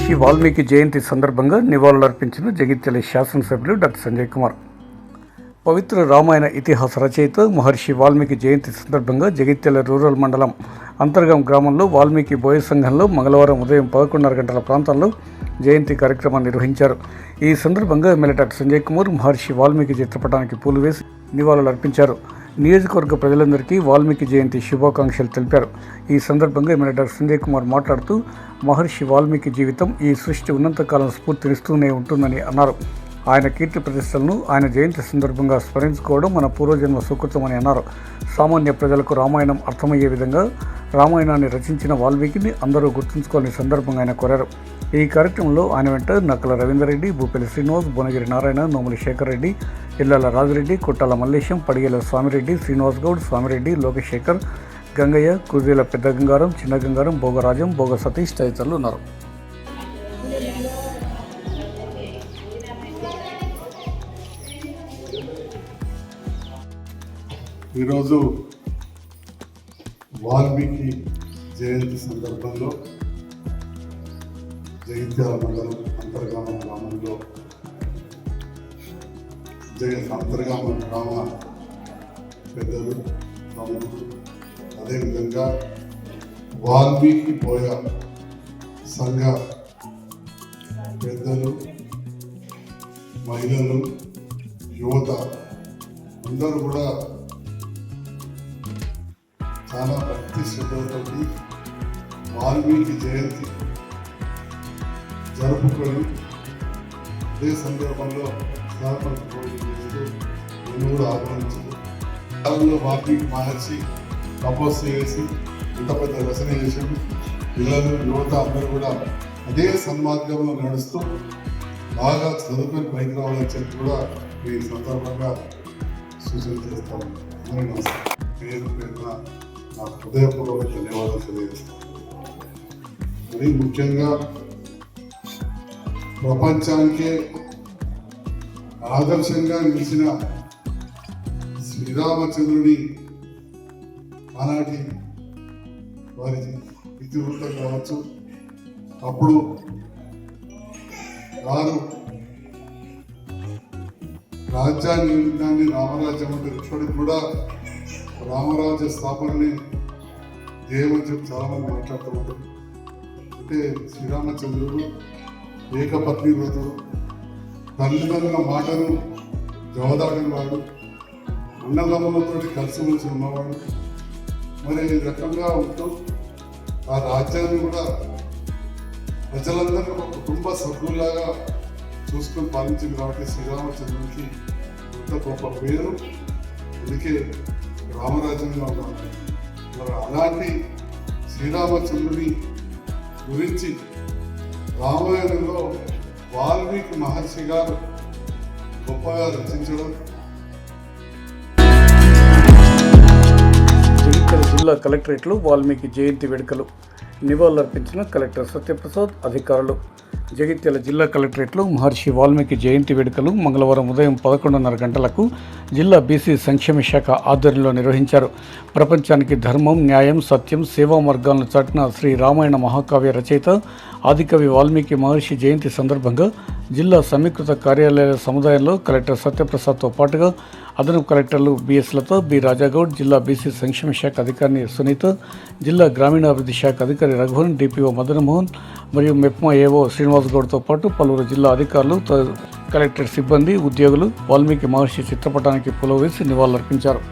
మహర్షి వాల్మీకి జయంతి సందర్భంగా నివాళులర్పించిన జగిత్యాల శాసనసభ్యులు డాక్టర్ సంజయ్ కుమార్. పవిత్ర రామాయణ ఇతిహాస రచయిత మహర్షి వాల్మీకి జయంతి సందర్భంగా జగిత్యాల రూరల్ మండలం అంతర్గం గ్రామంలో వాల్మీకి బోయ సంఘంలో మంగళవారం ఉదయం పదకొండున్నర గంటల ప్రాంతంలో జయంతి కార్యక్రమాన్ని నిర్వహించారు. ఈ సందర్భంగా ఎమ్మెల్యే డాక్టర్ సంజయ్ కుమార్ మహర్షి వాల్మీకి చిత్రపటానికి పూలు వేసి నివాళులు అర్పించారు నియోజకవర్గ ప్రజలందరికీ వాల్మీకి జయంతి శుభాకాంక్షలు తెలిపారు. ఈ సందర్భంగా ఎమ్మెల్యే డాక్టర్ సంజయ్ కుమార్ మాట్లాడుతూ మహర్షి వాల్మీకి జీవితం ఈ సృష్టి ఉన్నంతకాలం స్ఫూర్తినిస్తూనే ఉంటుందని అన్నారు. ఆయన కీర్తి ప్రతిష్టలను ఆయన జయంతి సందర్భంగా స్మరించుకోవడం మన పూర్వజన్మ సుకృతమని అన్నారు. సామాన్య ప్రజలకు రామాయణం అర్థమయ్యే విధంగా రామాయణాన్ని రచించిన వాల్మీకిని అందరూ గుర్తుంచుకోని సందర్భంగా ఆయన కోరారు. ఈ కార్యక్రమంలో ఆయన వెంట నక్కల రవీందర్రెడ్డి భూపల్లి శ్రీనివాస్ భువనగిరి నారాయణ నోములి శేఖర్ రెడ్డి ఇల్లాల రాజురెడ్డి కొట్టాల మల్లేశం పడిగేల స్వామిరెడ్డి శ్రీనివాస్ గౌడ్ స్వామిరెడ్డి లోకశేఖర్ గంగయ్య కుజీల పెద్ద గంగారం చిన్న గంగారం భోగరాజం భోగ సతీష్ తదితరులు ఉన్నారు. ఈరోజు వాల్మీకి జయంతి సందర్భంలో జగిత్యాల మండలం అంతర్గామ గ్రామంలో అంతర్గా మన గ్రామ పెద్దలు అదేవిధంగా వాల్మీకి పోయ సంఘ పెద్దలు మహిళలు యువత అందరూ కూడా చాలా భక్తి శ్రద్ధలతోటి వాల్మీకి జయంతి జరుపుకొని అదే సందర్భంలో కూడా ఆహ్వానించింది కాలంలో వాల్మీకి మహర్షి తపస్సు చేసి ఇంత పెద్ద రచన చేశాడు పిల్లలు యువత అందరూ కూడా అదే సన్మార్గంలో నడుస్తూ బాగా చదువుకొని పైకి రావాలని చెప్పి కూడా ఈ సందర్భంగా సూచన చేస్తాం అందరూ నమస్కారం పేరు పేరున నా హృదయపూర్వక ధన్యవాదాలు. తెలియజేస్తాను మరి ముఖ్యంగా ప్రపంచానికే ఆదర్శంగా నిలిచిన శ్రీరామచంద్రుని ఆనాటి వారి ఇతివృత్తం కావచ్చు. అప్పుడు వారు రాజ్యాన్ని దాన్ని రామరాజ్యం అంటే ఇప్పటికి కూడా రామరాజ్య స్థాపనని ధ్యేయమని చెప్పి చాలా మంది మాట్లాడుతూ ఉంటారు. అంటే శ్రీరామచంద్రుడు ఏకపత్ని వ్రతుడు తల్లిదండ్రుల మాటను జవదాడిన వాడు అన్నదమ్ములతో కలిసిమెలిసి ఉన్నవాడు మరి ఈ రకంగా ఉంటూ ఆ రాజ్యాన్ని కూడా ప్రజలందరూ ఒక కుటుంబ సభ్యుల్లాగా చూసుకొని పాలించింది కాబట్టి శ్రీరామచంద్రునికి ఇంత గొప్ప పేరు. అందుకే రామరాజ్యంగా ఉన్నారు మరి అలాంటి శ్రీరామచంద్రుని గురించి రామాయణంలో వాల్మీకి మహర్షి గారు గొప్పగా రచించడం. జగిత్యాల జిల్లా కలెక్టరేట్లో వాల్మీకి జయంతి వేడుకలు. నివాళులర్పించిన కలెక్టర్ సత్యప్రసాద్ అధికారులు. జగిత్యాల జిల్లా కలెక్టరేట్లో మహర్షి వాల్మీకి జయంతి వేడుకలు మంగళవారం ఉదయం పదకొండున్నర గంటలకు జిల్లా బీసీ సంక్షేమ శాఖ ఆధ్వర్యంలో నిర్వహించారు. ప్రపంచానికి ధర్మం న్యాయం సత్యం సేవా మార్గాలను చాటిన శ్రీ రామాయణ మహాకావ్య రచయిత ఆదికవి వాల్మీకి మహర్షి జయంతి సందర్భంగా జిల్లా సమీకృత కార్యాలయాల సముదాయంలో కలెక్టర్ సత్యప్రసాద్తో పాటుగా అదనపు కలెక్టర్లు బిఎస్లతో బి రాజాగౌడ్ జిల్లా బీసీ సంక్షేమ శాఖ అధికారిని సునీత జిల్లా గ్రామీణాభివృద్ధి శాఖ అధికారి రఘువన్ డిపిఓ మదనమోహన్ మరియు మెప్మా ఏవో శ్రీనివాస్ గౌడ్తో పాటు పలువురు జిల్లా అధికారులు కలెక్టర్ సిబ్బంది ఉద్యోగులు వాల్మీకి మహర్షి చిత్రపటానికి పులవేసి నివాళులర్పించారు.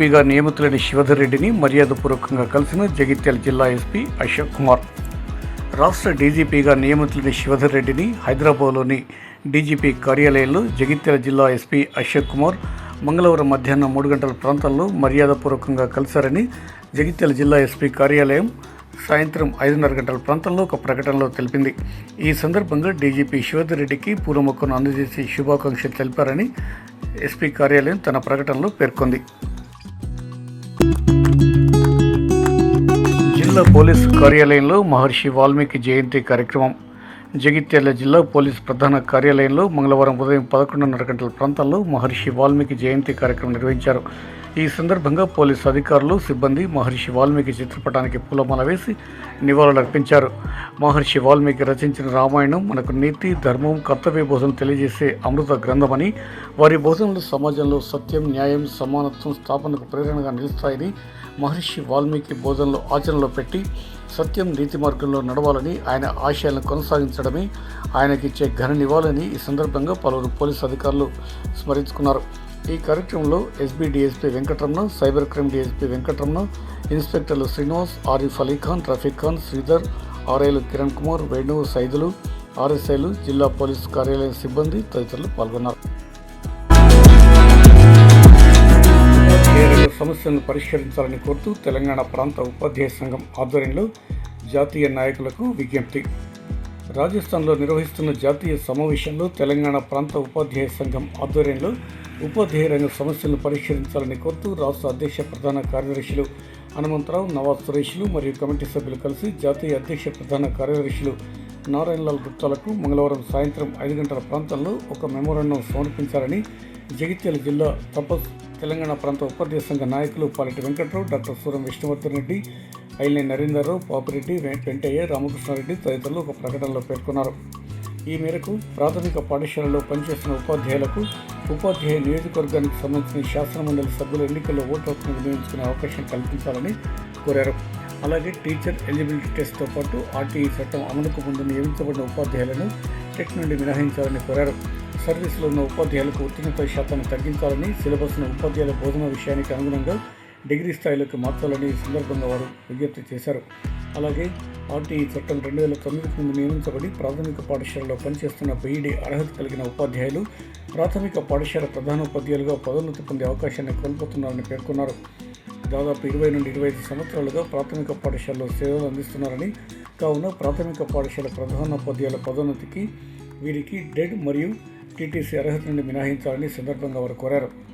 రాష్ట్ర నియమితులైన శివధర్ రెడ్డిని మర్యాదపూర్వకంగా కలిసిన జగిత్యాల జిల్లా ఎస్పీ అశోక్ కుమార్. రాష్ట్ర డీజీపీగా నియమితులైన శివధర్ రెడ్డిని హైదరాబాద్లోని డీజీపీ కార్యాలయంలో జగిత్యాల జిల్లా ఎస్పీ అశోక్ కుమార్ మంగళవారం మధ్యాహ్నం మూడు గంటల ప్రాంతంలో మర్యాదపూర్వకంగా కలిశారని జగిత్యాల జిల్లా ఎస్పీ కార్యాలయం సాయంత్రం ఐదున్నర గంటల ప్రాంతంలో ఒక ప్రకటనలో తెలిపింది. ఈ సందర్భంగా డీజీపీ శివధర్ రెడ్డికి పూలమొక్కను అందజేసి శుభాకాంక్షలు తెలిపారని ఎస్పీ కార్యాలయం తన ప్రకటనలో పేర్కొంది. జిల్లా పోలీస్ కార్యాలయంలో మహర్షి వాల్మీకి జయంతి కార్యక్రమం. జగిత్యాల జిల్లా పోలీస్ ప్రధాన కార్యాలయంలో మంగళవారం ఉదయం పదకొండున్నర గంటల ప్రాంతాల్లో మహర్షి వాల్మీకి జయంతి కార్యక్రమం నిర్వహించారు. ఈ సందర్భంగా పోలీసు అధికారులు సిబ్బంది మహర్షి వాల్మీకి చిత్రపటానికి పూలమాల వేసి నివాళులర్పించారు. మహర్షి వాల్మీకి రచించిన రామాయణం మనకు నీతి ధర్మం కర్తవ్య బోధన తెలియజేసే అమృత గ్రంథమని వారి బోధనలు సమాజంలో సత్యం న్యాయం సమానత్వం స్థాపనకు ప్రేరణగా నిలుస్తాయని మహర్షి వాల్మీకి బోధనలు ఆచరణలో పెట్టి సత్యం నీతి మార్గంలో నడవాలని ఆయన ఆశయాలను కొనసాగించడమే ఆయనకిచ్చే ఘన నివాళని ఈ సందర్భంగా పలువురు పోలీసు అధికారులు స్మరించుకున్నారు. ఈ కార్యక్రమంలో SB DSP Venkataramana cyber crime DSP Venkataramana ఇన్స్పెక్టర్లు Srinivas Arif Ali Khan Rafiq Khan Sridhar ఆర్ఐలు కిరణ్ కుమార్ వేణు సైదులు ఆర్ఎస్ఐలు జిల్లా పోలీసు కార్యాలయ సిబ్బంది తదితరులు పాల్గొన్నారు. సమస్యలను పరిష్కరించాలని కోరుతూ తెలంగాణ ప్రాంత ఉపాధ్యాయ సంఘం ఆధ్వర్యంలో జాతీయ నాయకులకు విజ్ఞప్తి. రాజస్థాన్లో నిర్వహిస్తున్న జాతీయ సమావేశంలో తెలంగాణ ప్రాంత ఉపాధ్యాయ సంఘం ఆధ్వర్యంలో ఉపాధ్యాయ రంగ సమస్యలను పరిష్కరించాలని కోరుతూ రాష్ట్ర అధ్యక్ష ప్రధాన కార్యదర్శులు హనుమంతరావు నవాజ్ సురేష్లు మరియు కమిటీ సభ్యులు కలిసి జాతీయ అధ్యక్ష ప్రధాన కార్యదర్శులు నారాయణలాల్ గుప్తాలకు మంగళవారం సాయంత్రం ఐదు గంటల ప్రాంతంలో ఒక మెమోరాండం సమర్పించారని జగిత్యాల జిల్లా తపస్ తెలంగాణ ప్రాంత ఉపాధ్యాయ సంఘ నాయకులు పాలెటి వెంకట్రావు డాక్టర్ సూరం విష్ణువర్ధన్ రెడ్డి ఐలే నరేందర్రావు పాపిరెడ్డి వెంకయ్య రామకృష్ణారెడ్డి తదితరులు ఒక ప్రకటనలో పేర్కొన్నారు. ఈ మేరకు ప్రాథమిక పాఠశాలలో పనిచేస్తున్న ఉపాధ్యాయులకు ఉపాధ్యాయ నియోజకవర్గానికి సంబంధించిన శాసనమండలి సభ్యుల ఎన్నికల్లో ఓటు హక్కును వినియోగించుకునే అవకాశం కల్పించాలని కోరారు. అలాగే టీచర్ ఎలిజిబిలిటీ టెస్ట్తో పాటు ఆర్టీఈ చట్టం అమలుకు ముందు నియమించబడిన ఉపాధ్యాయులను టెట్ నుండి మినహాయించాలని కోరారు. సర్వీసులో ఉన్న ఉపాధ్యాయులకు ఉత్తీర్ణత శాతాన్ని తగ్గించాలని సిలబస్ను ఉపాధ్యాయుల బోధన విషయానికి అనుగుణంగా డిగ్రీ స్థాయిలోకి మార్చాలని ఈ సందర్భంగా వారు విజ్ఞప్తి చేశారు. అలాగే ఆర్టీఈ చట్టం రెండు వేల తొమ్మిది ముందు నియమించబడి ప్రాథమిక పాఠశాలలో పనిచేస్తున్న బీఈడీ అర్హత కలిగిన ఉపాధ్యాయులు ప్రాథమిక పాఠశాల ప్రధానోపాధ్యాయులుగా పదోన్నతి పొందే అవకాశాన్ని కోల్పోతున్నారని పేర్కొన్నారు. దాదాపు ఇరవై నుండి ఇరవై ఐదు సంవత్సరాలుగా ప్రాథమిక పాఠశాలలో సేవలు అందిస్తున్నారని కావున ప్రాథమిక పాఠశాల ప్రధానోపాధ్యాయుల పదోన్నతికి వీరికి డెడ్ మరియు టీటీసీ అర్హత నుండి మినహాయించాలని సందర్భంగా వారు కోరారు.